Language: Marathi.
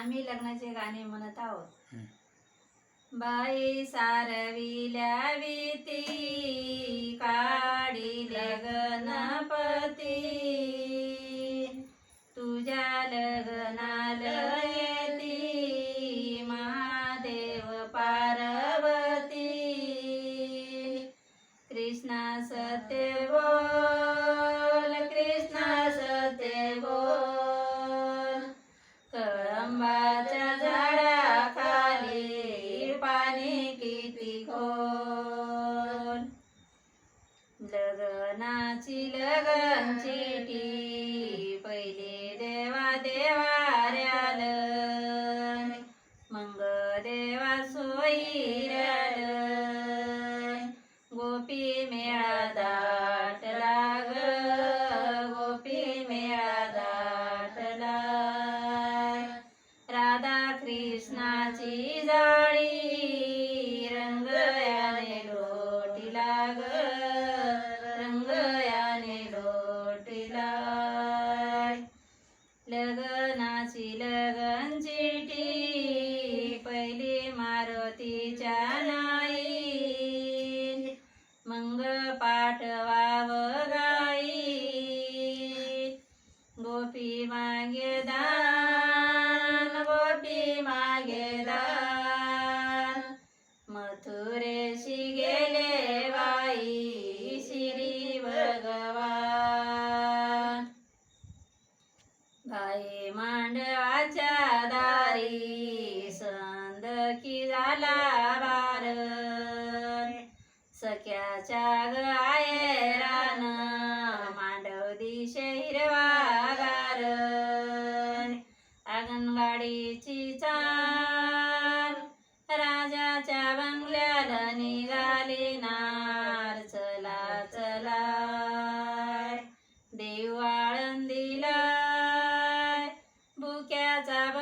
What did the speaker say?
आम्ही लग्नाचे गाणे म्हणत आहोत. बाई सारविल्या विती काढिले गणपती तुझ्या लग्नाल येती महादेव पार्वती. कृष्णा सत्य बोल कृष्णा सत्य किती खोल लग्नाची लगन चिठी. पहिले देवा देवाऱ्याल मंग देवा सोयीऱ्याल गोपी मेळा दाट लाग गोपी मेळा दाटला राधा कृष्णाची जा लगन पहिले मारुती मारुतीच्या नाई मंग पाठवाव गाई गोपी मागे दा भाई मांडवाच्या दारी संद की झाला बार सख्याच्या ग रान मांडव दिशे हिरवागार. अंगणवाडीची चा Deb.